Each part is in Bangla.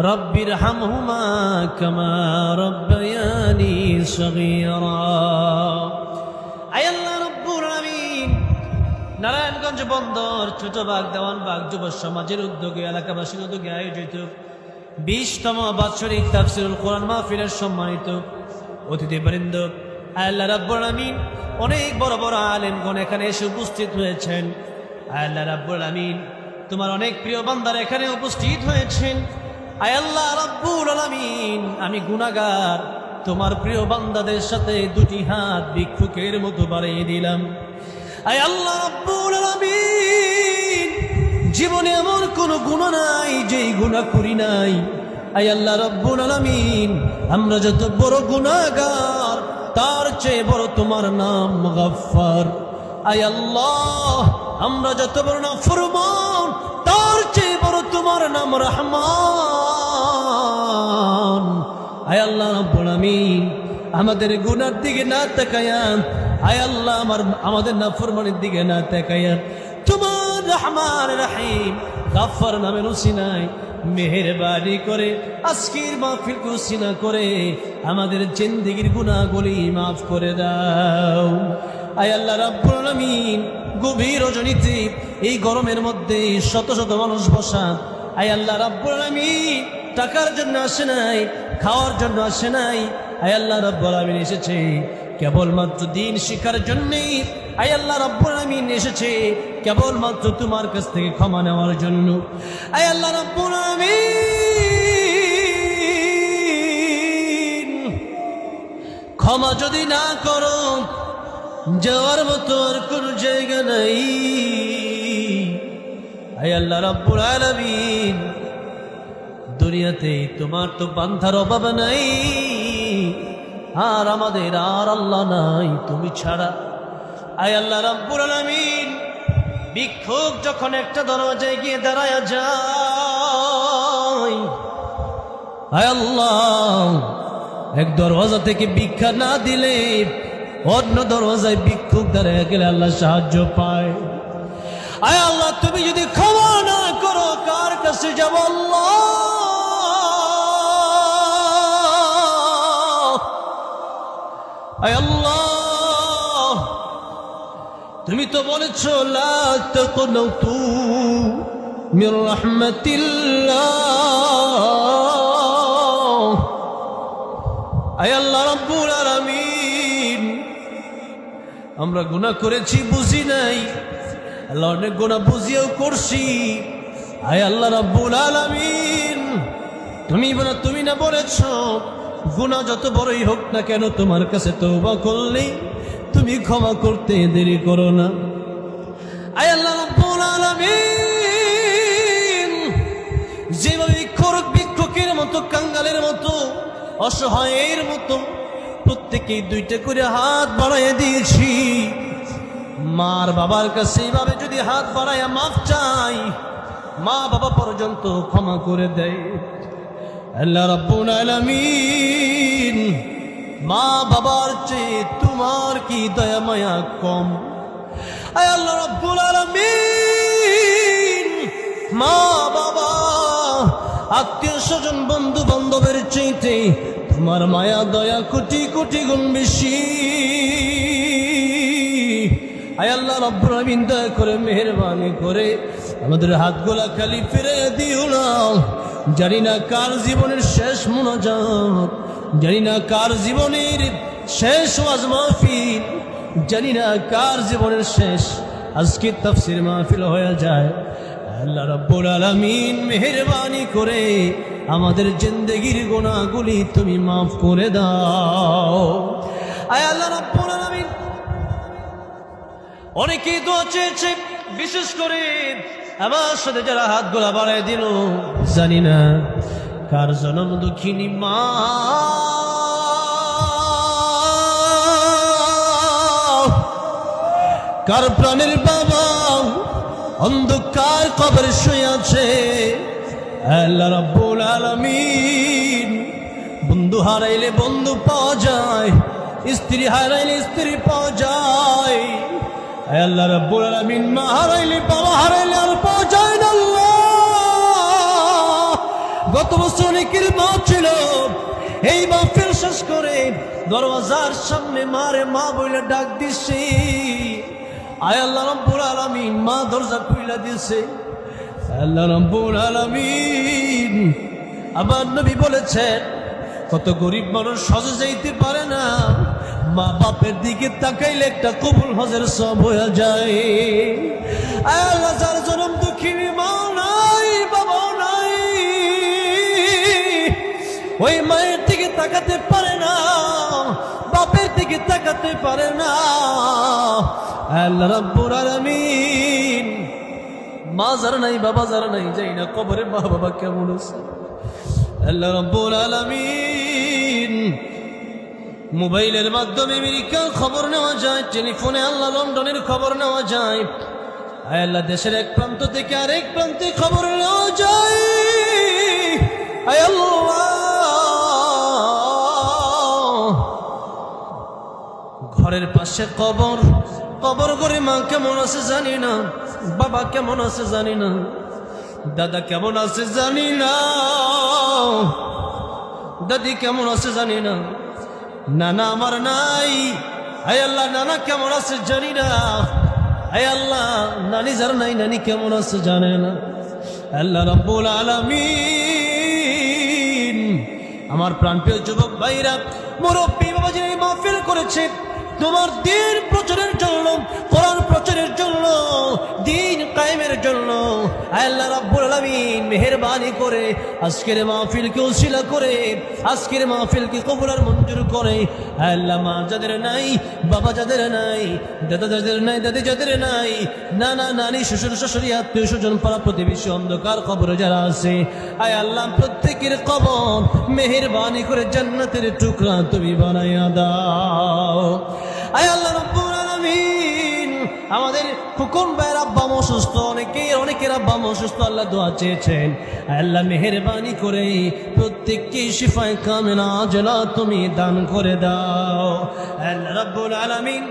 রব্বির হামহুমা কমা রব্বায়ানি সগীরা। আমিন নারায়ণগঞ্জ বন্দর ছোট বাগ দেওয়ান বাগ যুব সমাজের উদ্যোগে, এলাকাবাসীর উদ্যোগে আয়োজিত বিশতম বাৎসরিক তাফসিরুল কোরআন মাহফিলের সম্মানিত অতিথিবৃন্দ আল্লাহ রাব্বুর আমিন অনেক বড় বড় আলেমগণ এখানে এসে উপস্থিত হয়েছেন। আল্লাহ রাব্বুর আমিন তোমার অনেক প্রিয় বান্দার এখানে উপস্থিত হয়েছেন। রাব্বুল আমি গুনাহগার। তোমার প্রিয় বান্দাদের সাথে দুটি হাত ভিক্ষুকের মতো বাড়িয়ে দিলাম। আয় আল্লাহ রাব্বুল আলামিন, জীবনে এমন কোনো গুণ নাই যেই গুণা করি নাই। আয় আল্লাহ রব্বুল আলামিন, আমরা যত বড় গুনাহগার, তার চেয়ে বড় তোমার নাম গফফার। আয় আল্লাহ, আমরা যত বড় না ফরমান তোমার নাম রহমান। আয় আল্লাহ আমাদের গুনার দিকে না তাকায়া আয় আল্লাহ আমার, আমাদের নাফরমানের দিকে না তাকায়া তোমার রহমান রহিম। গাফার নামে রসিনাই মেহেরবানি করে, আজকের মাহফিল কুসিনা করে আমাদের জিন্দিগির গুনাহগুলি মাফ করে দাও। আয় আল্লাহ রাব্বুল গভীর রজনীতে এই গরমের মধ্যে শত শত মানুষ বসা। আয় আল্লাহ রাব্বুল টাকার জন্য আসে নাই, খাওয়ার জন্য আসে নাই। আয় আল্লাহ রাব্বুল আলামিন এসেছে, কেবলমাত্র দিন শিখার জন্যই। আয় আল্লাহ রাব্বুল আলামিন এসেছে, কেবলমাত্র তোমার কাছ থেকে ক্ষমা নেওয়ার জন্য। আয় আল্লাহ রাব্বুল ক্ষমা যদি না করো যাওয়ার মতো আর কোন জায়গা নাই। আয় আল্লাহ রাব্বুল আলামিন, দুনিয়াতে তোমার তো বান্ধার অভাব নাই। আর আমাদের আর আল্লাহ নাই, তুমি ছাড়া। আয় আল্লাহ রাব্বুল আলামিন, বিক্ষোভ যখন একটা দরজায় গিয়ে দাঁড়ায় যায়। আয় আল্লাহ, এক দরওয়াজা থেকে ভিক্ষা না দিলে অন্য দরওয়াজায় ভিক্ষুক গেলে আল্লাহ সাহায্য পায়। আয় আল্লাহ, তুমি যদি ক্ষমা না করো, কার কাছে যাব আল্লাহ? আয় আল্লাহ, তুমি তো বলেছ রাহমাতিল্লাহ। আয় আল্লাহ, রাব্বুল আলামিন। আমরা গুনাহ করেছি, বুঝি নাই। আল্লাহ অনেক গুনাহ বুঝিয়েও করছি। আয় আল্লাহ রাব্বুল আলামিন। তুমি বলে, তুমি না বলেছ, গুনাহ যত বড়ই হোক না কেন তোমার কাছে তওবা করলেই তুমি ক্ষমা করতে দেরি করো না। আয় আল্লাহ রাব্বুল আলামিন। যেভাবে ভিক্ষুক ভিক্ষুকের মতো, কাঙ্গালের মতো, অসহায়ের মতো প্রত্যেকেই দুইটা করে হাত বাড়াইয়া দিয়েছি। মার বাবার কাছে এইভাবে যদি হাত বাড়াইয়া মাফ চাই, মা বাবা পর্যন্ত ক্ষমা করে দেয়। মা বাবার চেয়ে তোমার কি দয়া মায়া কম? আল্লাহ রাব্বুল আলামিন, মা বাবা আত্মীয় স্বজন বন্ধু বান্ধবের চাইতে তোমার মায়া, দয়া কোটি কোটি গুণ বেশি। আল্লাহ রব্বুল আলামিন, দয়া করে, মেহেরবানি করে আমাদের হাতগুলা খালি ফিরে দিও না। জানি না কার জীবনের শেষ মোনাজাত জানি না কার জীবনের শেষ ওয়াজ মাহফিল, জানি না কার জীবনের শেষ। আজকে তাফসির মাহফিল হয়ে যায়। আল্লাহ রব্বুল আলামিন মেহেরবানি করে আমাদের জিন্দগির গোনাগুলি তুমি মাফ করে দাও। আয় আল্লাহ রব্বুল আলামিন। অনেকেই দোয়া চেয়েছে, বিশেষ করে আমার সাথে যারা হাত গোলা বাড়াই দিল, জানি না কার জনম দুঃখিনী মা। কার প্রাণের বাবা অন্ধকার কবর শুয়ে আছে। আল্লাহ রাব্বুল আলামিন বন্ধু হারাইলে বন্ধু পাওয়া যায়, স্ত্রী হারাইলে স্ত্রী পাওয়া যায়। আল্লাহ রাব্বুল আলামিন, মা হারাইলে বাবা হারাইলে আর পাওয়া যায় না গত বছর অনেকের মা ছিল, এই মাহফিল শেষ করে দরওয়াজার সামনে মারে, মা বলে ডাক দিছি। আয় মা দিয়েছে। নবী বলেছেন, কত গরিব মানুষ হজে যাইতে পারে না, মা বাপের দিকে তাকাইলে একটা কবুল হজের সব হয়ে যায়। জনম দুঃখিনী মা নাই নাই, ওই মায়ের দিকে তাকাতে পারে না। দিকে তাকাতে পারে না। আলামিন, মা নাই, বাবা যারা নাই, যাই না কবরে মা বাবা কেমন আছে? আল্লাহ রাব্বুল আলামিন, মোবাইলের মাধ্যমে আমেরিকার খবর নেওয়া যায়, টেলিফোনে আল্লাহ লন্ডনের খবর নেওয়া যায়। আল্লাহ, দেশের এক প্রান্ত থেকে আরেক প্রান্তে খবর নেওয়া যায়। আল্লাহ ঘরের পাশে কবর। কবর করে মা কেমন আছে জানি না, বাবা কেমন আছে জানি না, দাদা কেমন আছে জানি না, দাদি কেমন আছে জানি না, নানা আমার নাই, হায় আল্লাহ, নানা কেমন আছে জানি না, হায় আল্লাহ, নানি যার নাই, নানি কেমন আছে জানে না। আল্লাহ রব্বুল আলামিন, আমার প্রাণপ্রিয় যুবক ভাইরা, মুরব্বী বাবা যিনি মাহফিল করেছে। তোমার দিন প্রচারের জন্য, কোরআন প্রচারের জন্য, দিন কায়েমের জন্য। আল্লাহ রাব্বুল আলামিন, মেহেরবানি করে, আজকের মাহফিলকে উসিলা করে, আজকের মাহফিলকে কবুল আর মঞ্জুর করে। আল্লাহ মা যাদের নাই, বাবা যাদের নাই, দাদা যাদের নাই, দাদি যাদের নাই, নানা, নানি, শ্বশুর, শাশুড়ি, আত্মীয় স্বজন, পাড়া প্রতিবেশী, অন্ধকার কবরে যারা আছে, আয় আল্লাহ প্রত্যেকের কবর মেহেরবানি করে জান্নাতের টুকরা তুমি বানাইয়া দাও। আমাদের ফুকন ভাইয়ের আব্বা মা অসুস্থ অনেকেই অনেকের আব্বা অসুস্থ, আল্লাহ দোয়া চেয়েছেন। আল্লাহ মেহেরবানি করে প্রত্যেককে শিফায় কামেনা জলা তুমি দান করে দাও। আল্লাহ রব্বুল আলামিন।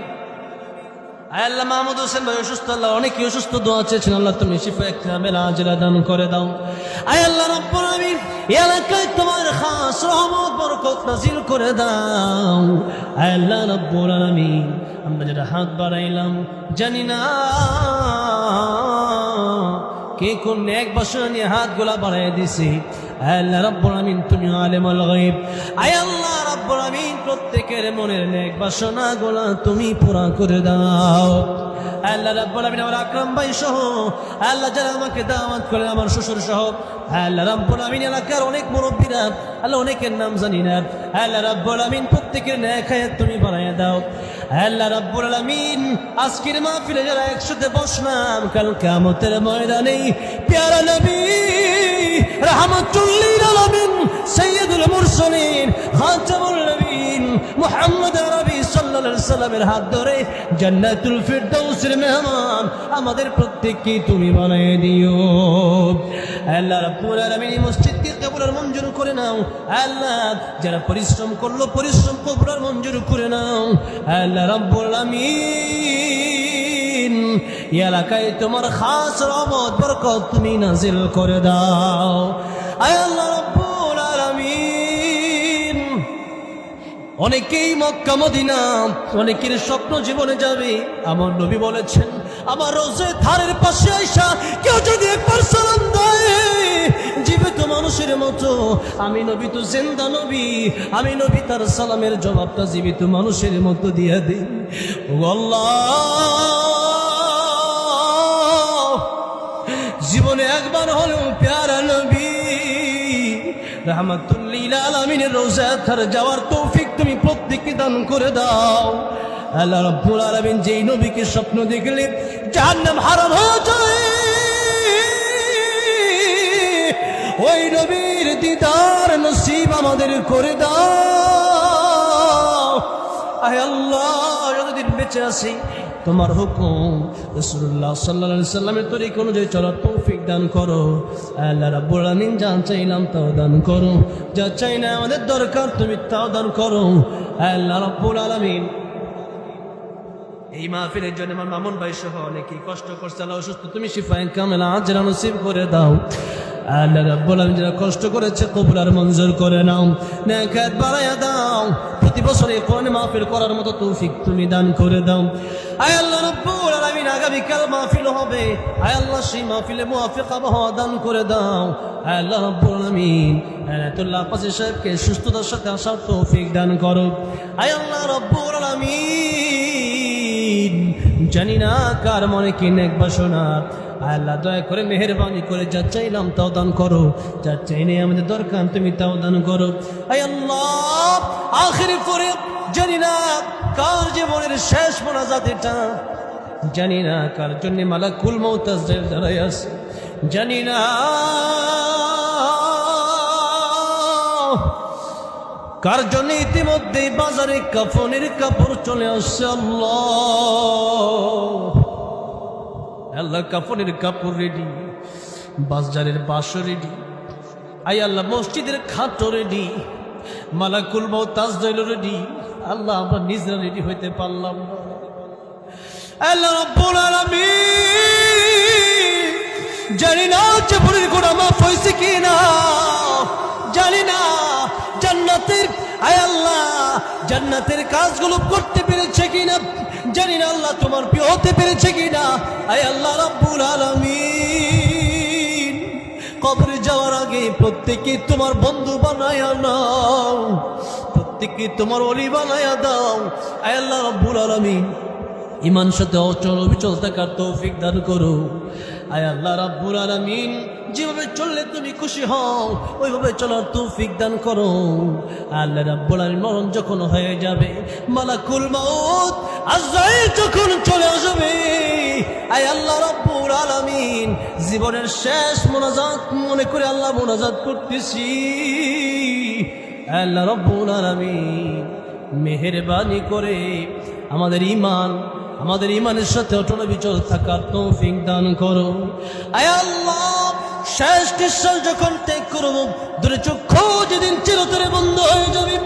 আল্লাহ মাহমুদ হোসেন ভাই অসুস্থ, আল্লাহ অনেকে অসুস্থ, দোয়া চেয়েছেন, আল্লাহ তুমি শিফা কামেলা আজলা দান করে দাও। আয় আল্লাহ রব্বুল আলামিন, এলাকায় তোমার খাস রহমত, বরকত নাজিল করে দাও। আল্লাহ রব্বুল আলামিন। আমরা যেটা হাত বাড়াইলাম, জানি না কে কোন এক বছর নিয়ে হাতগুলা বাড়াই দিছি। আল্লাহ রব্বুল আলামিন, তুমি আলেমুল গায়ব। আয় আল্লাহ আমিন প্রত্যেকের মনের নেক বাসনা গোলা তুমি পুরা করে দাও। আল্লাহ রাব্বুল আমিন আমার আকরাম ভাই সহ, আল্লাহ যারা আমাকে দাওয়াত আমার শ্বশুর সহ, আল্লাহ রাব্বুল আমিন এলাকার অনেক মুরব্বীরা, আল্লাহ অনেকের নাম জানি না। আল্লাহ রাব্বুল আমিন প্রত্যেকের ন্যায় খায়াত তুমি বানাইয়া দাও। আল্লাহ রাব্বুল আলামিন আজকের মাহফিলে যারা একসাথে বসলাম, কাল কিয়ামতের ময়দানে প্যারা নবী সাল্লামের হাত ধরে জান্নাতুল ফিরদাউসের মেহমান আমাদের প্রত্যেককে তুমি বানিয়ে দিও। আল্লাহ রাব্বুল আলামিন মসজিদকে মঞ্জুর করে নাও। আল্লাহ, যারা পরিশ্রম করল, পরিশ্রম মঞ্জুর করে নাও। আল্লাহ রাব্বুল আলামিন এলাকায় তোমার খাস রহমত, বরকত তুমি নাজিল করে দাও। আয় আল্লাহ অনেকেই মক্কা, মদিনা, অনেকের স্বপ্ন জীবনে যাবে। আমার নবী বলেছেন, আমার রোজে ধারের পাশে আইসা কেউ যদি একবার সালাম জীবিত মানুষের মতো। আমি নবী তো জেন্দা নবী, আমি নবী তার সালামের জবাবটা জীবিত মানুষের মতো দিয়ে দিই। জীবনে একবার হলেও প্যারা নবী রহমতুল্লিল আলমিনের রোজা থার যাওয়ার তৌফিক তুমি প্রত্যেককে দান করে দাও। আল্লাহ রব্বুল আলমিন যেই নবীকে স্বপ্ন দেখলে জাহান্নাম হারাম হয়ে যায় ওই নবীর দিদার নসিব আমাদের করে দাও। আয় আল্লাহ, যতদিন বেঁচে আছি তোমার হুকুম। রসুল্লাহ সাল্লা সাল্লামের তরিক অনুযায়ী চলার তৌফিক দান করো। আল্লাহ রাব্বুল নিন যা চাইলাম তাও দান করো। যা চাই না আমাদের দরকার তুমি তাও দান করো। আল্লাহ রাব্বুল আলামিন এই মাহফিলের জন্য আমার মামুন ভাই সহ অনেকেই কষ্ট করছে, আল্লাহ অসুস্থ। তুমি শিফায় কামেলা, আজরা নসিব করে দাও। আল্লাহ রাব্বুল আলামিন যারা কষ্ট করেছে, কবুল আর মঞ্জুর করে নাও। নেকাত বাড়ায়া দাও। প্রতি বছর এই কোরআন মাহফিল করার মতো তৌফিক তুমি দান করে দাও। আয় আল্লাহ রাব্বুল আলামিন আগামী কাল মাহফিল হবে। আয় আল্লাহ সেই মাহফিলে মুআফিক আবহাওয়া দান করে দাও। আয় আল্লাহ রাব্বুল আলামিন আয়াতুল্লাহ পাশে সাহেবকে সুস্থতার সাথে আসার তৌফিক দান করো। আয় আল্লাহ রাব্বুল আলামিন। জানি না কার মনে কি নেক বাসনা। আল্লাহ দয়া করে মেহরবানি করে যা চাইলাম তাও দান করো। যা চাইনি আমাদের দরকার, তুমি তাও দান করো। আল্লাহ, আখিরি পরে জানি না কার জীবনের শেষ মোনাজাত এটা জানি না কার জন্য মালাকুল মৌতাজ দাঁড়াই জানি না কার জন্য ইতিমধ্যে বাজারে কাফনের কাপড় চলে আসছে আল্লাহ? কাপড়ের কাপড় রেডি বাজারের বাসও রেডি আই আল্লাহ মসজিদের খাটও রেডি মালাকুল মাও তাজদাইল রেডি আল্লাহ আমরা নিজেরা রেডি হইতে পারলাম না। আল্লাহ জানি না জীবনের গুণা মাফ হয়েছে কি না জানি না আয় আল্লাহ, জান্নাতের কাজগুলো করতে পেরেছে কিনা? জানি না আল্লাহ তোমার প্রিয় হতে পেরেছে কিনা। আয় আল্লাহ রাব্বুল আলামিন, কবরে যাওয়ার আগে প্রত্যেকে তোমার বন্ধু বানায়া নাও। প্রত্যেকে তোমার অলি বানায়া দাও। আয় আল্লাহ রাব্বুল আলামিন ইমান সাথে অচল অবিচল থাকার তৌফিক দান করো। আয় আল্লাহ রাব্বুল আলামিন যেভাবে চললে তুমি খুশি হও, ওইভাবে চলার তৌফিক দান করো। আল্লাহ রাব্বুল আলামিন মরণ যখন হয়ে যাবে, মালাকুল মাউত আজরাইল যখন চলে আসবে, আয় আল্লাহ রাব্বুল আলামিন, জীবনের শেষ মোনাজাত মনে করে আল্লাহ মোনাজাত করতেছি। আল্লাহ রাব্বুল আলামিন মেহেরবানি করে আমাদের ইমান আমাদের ইমানের সাথে অটল বিচল থাকার তৌফিক দান করো। আয় আল্লাহ শেষ নিঃশ্বাস যখন ত্যাগ করব, দূরে চক্ষু যেদিন চিরতরে বন্ধ হয়ে যাবে।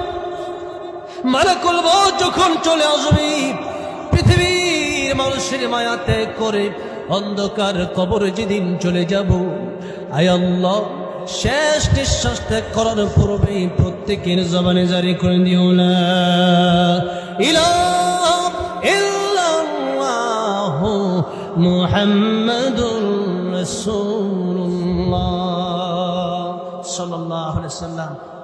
মারা করব যখন চলে আসবে, পৃথিবীর মানুষের মায়া ত্যাগ করে অন্ধকার কবরে যেদিন চলে যাব। আয় আল্লাহ, শেষ নিঃশ্বাস ত্যাগ করার পূর্বে প্রত্যেকের জবানে জারি করে দিও না ইল্লাল্লাহ মুহাম্মাদুর আলাইহি সাল্লাম